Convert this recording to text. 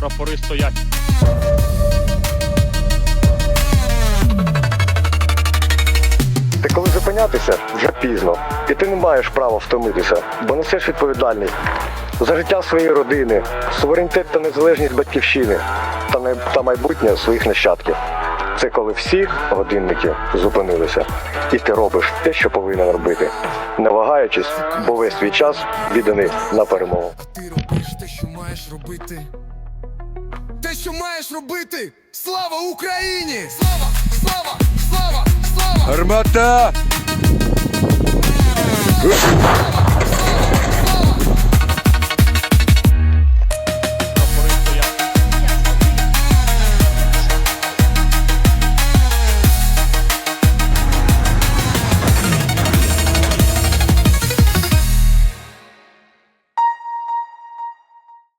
прапори стоять. Та коли зупинятися, вже пізно. І ти не маєш права втомитися, бо несеш відповідальність за життя своєї родини, суверенітет та незалежність батьківщини та, та майбутнє своїх нащадків. Це коли всі годинники зупинилися, і ти робиш те, що повинен робити, не вагаючись, бо весь свій час відданий на перемогу. Ти робиш те, що маєш робити. Те, що маєш робити! Слава Україні! Слава! Слава! Слава! Слава! Гармата!